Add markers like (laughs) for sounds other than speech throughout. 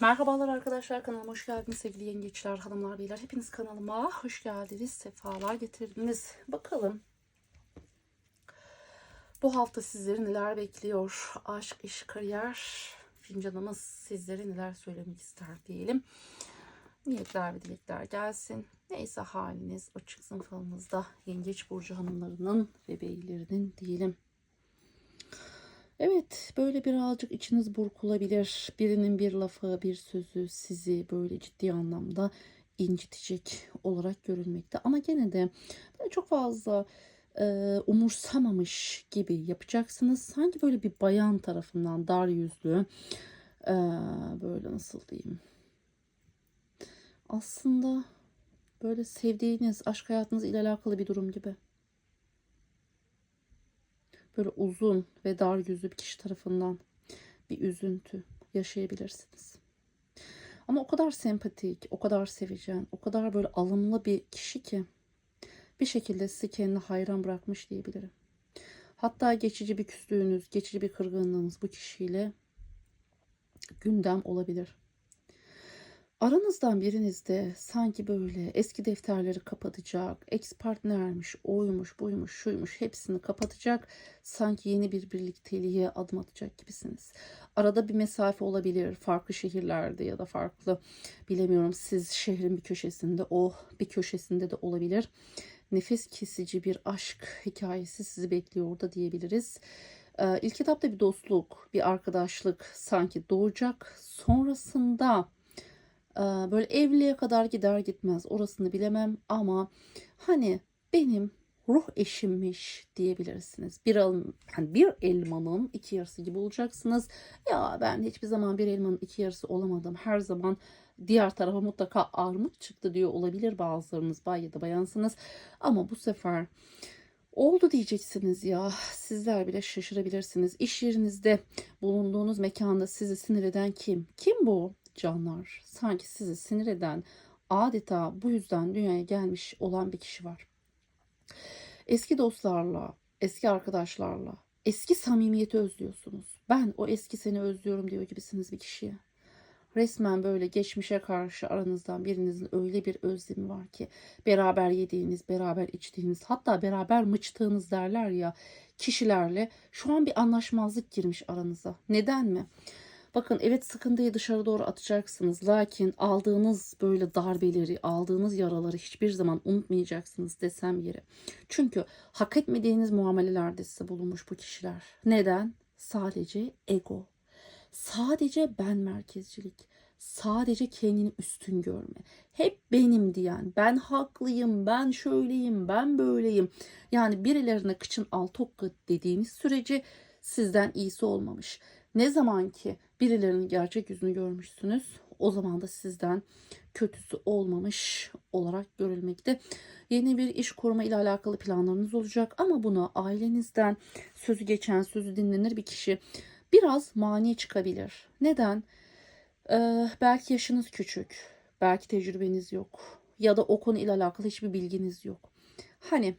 Merhabalar arkadaşlar kanalıma hoş geldiniz sevgili yengeçler, hanımlar, beyler. Hepiniz kanalıma hoş geldiniz, sefalar getirdiniz. Bakalım bu hafta sizleri neler bekliyor? Aşk, iş, kariyer, fincanımız sizlere neler söylemek ister diyelim. Niyetler ve dilekler gelsin. Neyse haliniz o çıksın falınızda yengeç burcu hanımlarının ve beylerinin diyelim. Evet, böyle birazcık içiniz burkulabilir. Birinin bir lafı, bir sözü sizi böyle ciddi anlamda incitecek olarak görülmekte. Ama gene de böyle çok fazla e, umursamamış gibi yapacaksınız. Sanki böyle bir bayan tarafından dar yüzlü, e, böyle nasıl diyeyim. Aslında böyle sevdiğiniz, aşk hayatınız ile alakalı bir durum gibi böyle uzun ve dar yüzlü bir kişi tarafından bir üzüntü yaşayabilirsiniz. Ama o kadar sempatik, o kadar sevecen, o kadar böyle alımlı bir kişi ki bir şekilde sizi kendine hayran bırakmış diyebilirim. Hatta geçici bir küslüğünüz, geçici bir kırgınlığınız bu kişiyle gündem olabilir. Aranızdan biriniz de sanki böyle eski defterleri kapatacak, ex partnermiş, oymuş, buymuş, şuymuş hepsini kapatacak. Sanki yeni bir birlikteliğe adım atacak gibisiniz. Arada bir mesafe olabilir, farklı şehirlerde ya da farklı bilemiyorum siz şehrin bir köşesinde, o bir köşesinde de olabilir. Nefes kesici bir aşk hikayesi sizi bekliyor orada diyebiliriz. Ee, ilk etapta bir dostluk, bir arkadaşlık sanki doğacak. Sonrasında böyle evliliğe kadar gider gitmez orasını bilemem ama hani benim ruh eşimmiş diyebilirsiniz. Bir, al- yani bir elmanın iki yarısı gibi olacaksınız. Ya ben hiçbir zaman bir elmanın iki yarısı olamadım. Her zaman diğer tarafa mutlaka armut çıktı diyor olabilir bazılarınız bay ya da bayansınız. Ama bu sefer oldu diyeceksiniz ya. Sizler bile şaşırabilirsiniz. İş yerinizde bulunduğunuz mekanda sizi sinir eden kim? Kim bu? Canlar sanki sizi sinir eden adeta bu yüzden dünyaya gelmiş olan bir kişi var. Eski dostlarla, eski arkadaşlarla, eski samimiyeti özlüyorsunuz. Ben o eski seni özlüyorum diyor gibisiniz bir kişiye. Resmen böyle geçmişe karşı aranızdan birinizin öyle bir özlemi var ki beraber yediğiniz, beraber içtiğiniz, hatta beraber mıçtığınız derler ya kişilerle şu an bir anlaşmazlık girmiş aranıza. Neden mi? Bakın evet sıkıntıyı dışarı doğru atacaksınız. Lakin aldığınız böyle darbeleri, aldığınız yaraları hiçbir zaman unutmayacaksınız desem yeri. Çünkü hak etmediğiniz muamelelerde size bulunmuş bu kişiler. Neden? Sadece ego. Sadece ben merkezcilik. Sadece kendini üstün görme. Hep benim diyen, ben haklıyım, ben şöyleyim, ben böyleyim. Yani birilerine kıçın al dediğiniz sürece sizden iyisi olmamış. Ne zaman ki birilerinin gerçek yüzünü görmüşsünüz o zaman da sizden kötüsü olmamış olarak görülmekte. Yeni bir iş kurma ile alakalı planlarınız olacak ama buna ailenizden sözü geçen, sözü dinlenir bir kişi biraz mani çıkabilir. Neden? Ee, belki yaşınız küçük, belki tecrübeniz yok ya da o konu ile alakalı hiçbir bilginiz yok. Hani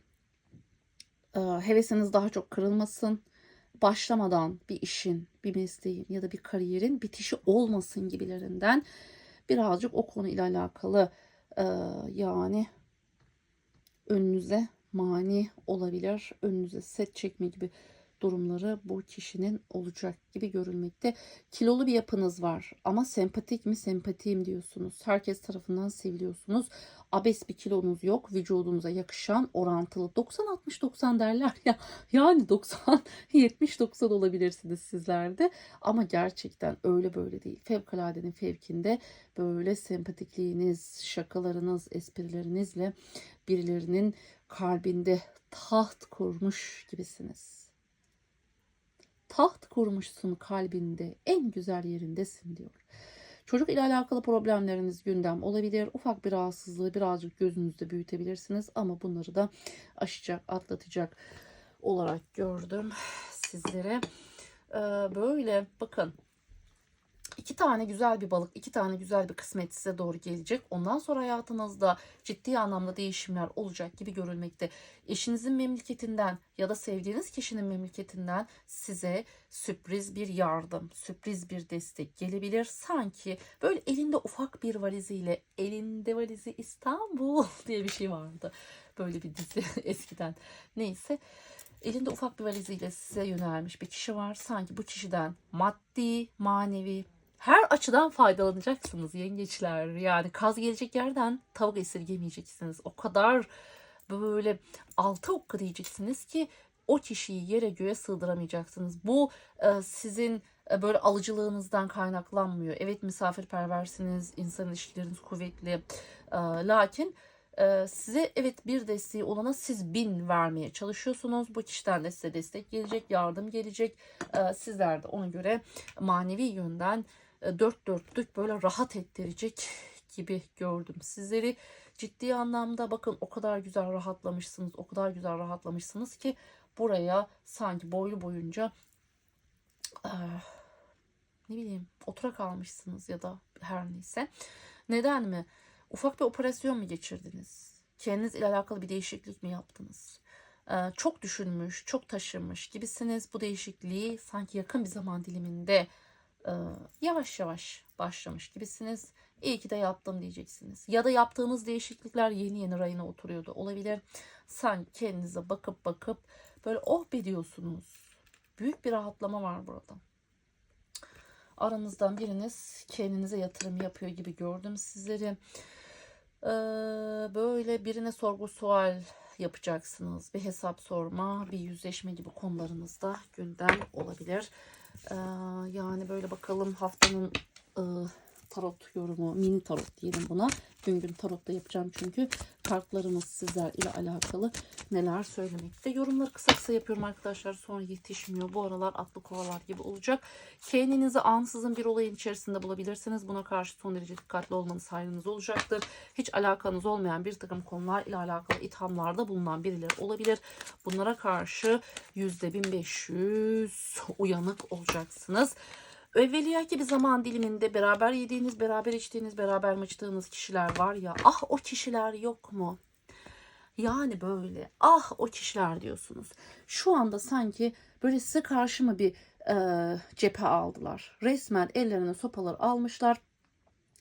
e, hevesiniz daha çok kırılmasın başlamadan bir işin, bir mesleğin ya da bir kariyerin bitişi olmasın gibilerinden birazcık o konuyla alakalı e, yani önünüze mani olabilir. Önünüze set çekme gibi durumları bu kişinin olacak gibi görülmekte. Kilolu bir yapınız var ama sempatik mi sempatiyim diyorsunuz. Herkes tarafından seviliyorsunuz. Abes bir kilonuz yok. Vücudunuza yakışan orantılı 90-60-90 derler ya. (laughs) Yani 90-70-90 olabilirsiniz sizlerde. Ama gerçekten öyle böyle değil. Fevkaladenin fevkinde böyle sempatikliğiniz, şakalarınız, esprilerinizle birilerinin kalbinde taht kurmuş gibisiniz taht kurmuşsun kalbinde en güzel yerindesin diyor. Çocuk ile alakalı problemleriniz gündem olabilir. Ufak bir rahatsızlığı birazcık gözünüzde büyütebilirsiniz ama bunları da aşacak, atlatacak olarak gördüm sizlere. Ee, böyle bakın İki tane güzel bir balık, iki tane güzel bir kısmet size doğru gelecek. Ondan sonra hayatınızda ciddi anlamda değişimler olacak gibi görülmekte. Eşinizin memleketinden ya da sevdiğiniz kişinin memleketinden size sürpriz bir yardım, sürpriz bir destek gelebilir. Sanki böyle elinde ufak bir valiziyle, elinde valizi İstanbul (laughs) diye bir şey vardı. Böyle bir dizi (laughs) eskiden. Neyse elinde ufak bir valiziyle size yönelmiş bir kişi var. Sanki bu kişiden maddi, manevi her açıdan faydalanacaksınız yengeçler. Yani kaz gelecek yerden tavuk esirgemeyeceksiniz. O kadar böyle altı okka diyeceksiniz ki o kişiyi yere göğe sığdıramayacaksınız. Bu e, sizin e, böyle alıcılığınızdan kaynaklanmıyor. Evet misafirperversiniz, insan ilişkileriniz kuvvetli. E, lakin size evet bir desteği olana siz bin vermeye çalışıyorsunuz. Bu kişiden de size destek gelecek, yardım gelecek. Sizler de ona göre manevi yönden dört dörtlük böyle rahat ettirecek gibi gördüm sizleri. Ciddi anlamda bakın o kadar güzel rahatlamışsınız, o kadar güzel rahatlamışsınız ki buraya sanki boylu boyunca eh, ne bileyim oturak almışsınız ya da her neyse. Neden mi? Ufak bir operasyon mu geçirdiniz? Kendiniz ile alakalı bir değişiklik mi yaptınız? Ee, çok düşünmüş, çok taşımış gibisiniz. Bu değişikliği sanki yakın bir zaman diliminde e, yavaş yavaş başlamış gibisiniz. İyi ki de yaptım diyeceksiniz. Ya da yaptığınız değişiklikler yeni yeni rayına oturuyordu olabilir. Sanki kendinize bakıp bakıp böyle oh be diyorsunuz. Büyük bir rahatlama var burada. Aranızdan biriniz kendinize yatırım yapıyor gibi gördüm sizleri. Ee, böyle birine sorgu sual yapacaksınız. Bir hesap sorma, bir yüzleşme gibi konularınızda gündem olabilir. Ee, yani böyle bakalım haftanın e, tarot yorumu, mini tarot diyelim buna. Gün gün tarotta yapacağım çünkü kartlarımız sizler ile alakalı neler söylemekte. Yorumları kısa kısa yapıyorum arkadaşlar. Sonra yetişmiyor. Bu aralar atlı kovalar gibi olacak. Kendinizi ansızın bir olayın içerisinde bulabilirsiniz. Buna karşı son derece dikkatli olmanız hayrınız olacaktır. Hiç alakanız olmayan bir takım konular ile alakalı ithamlarda bulunan birileri olabilir. Bunlara karşı %1500 uyanık olacaksınız. Evveliyaki bir zaman diliminde beraber yediğiniz, beraber içtiğiniz, beraber mıçtığınız kişiler var ya. Ah o kişiler yok mu? Yani böyle ah o kişiler diyorsunuz. Şu anda sanki böyle size karşı bir e, cephe aldılar. Resmen ellerine sopalar almışlar.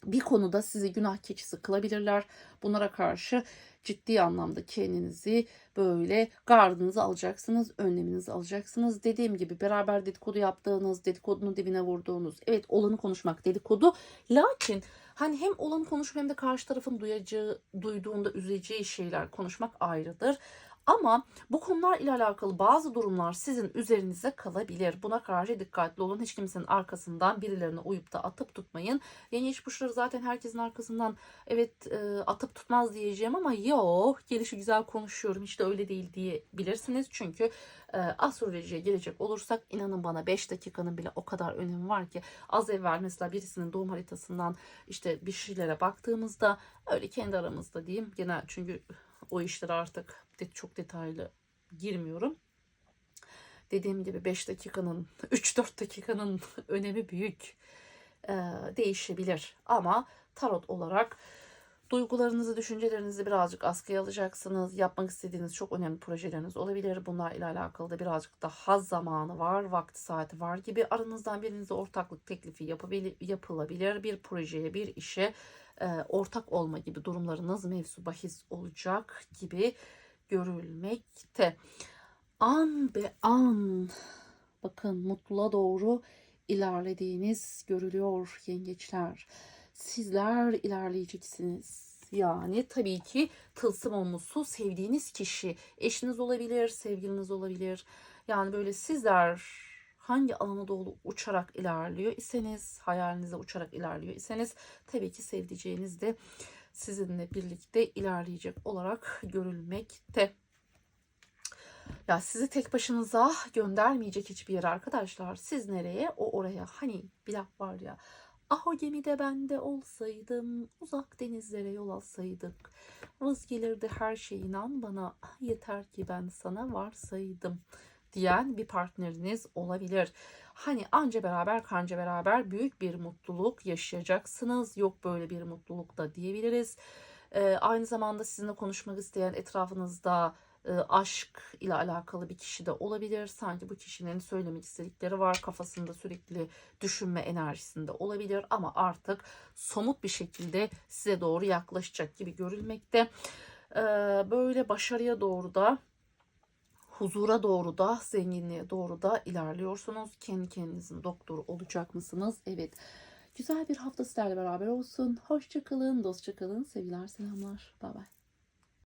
Bir konuda sizi günah keçisi kılabilirler. Bunlara karşı ciddi anlamda kendinizi böyle gardınızı alacaksınız, önleminizi alacaksınız. Dediğim gibi beraber dedikodu yaptığınız, dedikodunun dibine vurduğunuz, evet olanı konuşmak dedikodu. Lakin hani hem olanı konuşup hem de karşı tarafın duyacağı, duyduğunda üzeceği şeyler konuşmak ayrıdır. Ama bu konular ile alakalı bazı durumlar sizin üzerinize kalabilir. Buna karşı dikkatli olun. Hiç kimsenin arkasından birilerine uyup da atıp tutmayın. Yengeç burçları zaten herkesin arkasından evet e, atıp tutmaz diyeceğim ama yok gelişi güzel konuşuyorum. Hiç de öyle değil diyebilirsiniz. Çünkü e, astrolojiye gelecek olursak inanın bana 5 dakikanın bile o kadar önemi var ki az evvel mesela birisinin doğum haritasından işte bir şeylere baktığımızda öyle kendi aramızda diyeyim. Genel çünkü o işlere artık de çok detaylı girmiyorum. Dediğim gibi 5 dakikanın, (laughs) 3-4 dakikanın (laughs) önemi büyük. Ee, değişebilir. Ama tarot olarak duygularınızı, düşüncelerinizi birazcık askıya alacaksınız. Yapmak istediğiniz çok önemli projeleriniz olabilir. Bunlar ile alakalı da birazcık daha zamanı var, vakti saati var gibi. Aranızdan birinizde ortaklık teklifi yapılabilir. Bir projeye, bir işe e, ortak olma gibi durumlarınız mevzu bahis olacak gibi görülmekte. An be an bakın mutluluğa doğru ilerlediğiniz görülüyor yengeçler. Sizler ilerleyeceksiniz. Yani tabii ki tılsım olmusu sevdiğiniz kişi, eşiniz olabilir, sevgiliniz olabilir. Yani böyle sizler hangi alana doğru uçarak ilerliyor iseniz, hayalinize uçarak ilerliyor iseniz tabii ki sevdiceğiniz de sizinle birlikte ilerleyecek olarak görülmekte. Ya sizi tek başınıza göndermeyecek hiçbir yere arkadaşlar. Siz nereye o oraya. Hani bir laf var ya. Ah o gemide bende olsaydım, uzak denizlere yol alsaydık. Vız gelirdi her şey inan bana, yeter ki ben sana varsaydım diyen bir partneriniz olabilir. Hani anca beraber kanca beraber büyük bir mutluluk yaşayacaksınız. Yok böyle bir mutluluk da diyebiliriz. Ee, aynı zamanda sizinle konuşmak isteyen etrafınızda e, aşk ile alakalı bir kişi de olabilir. Sanki bu kişinin söylemek istedikleri var. Kafasında sürekli düşünme enerjisinde olabilir ama artık somut bir şekilde size doğru yaklaşacak gibi görülmekte. Ee, böyle başarıya doğru da huzura doğru da zenginliğe doğru da ilerliyorsunuz. Kendi kendinizin doktoru olacak mısınız? Evet. Güzel bir hafta sizlerle beraber olsun. Hoşçakalın, dostça kalın. Sevgiler, selamlar. Bay bay.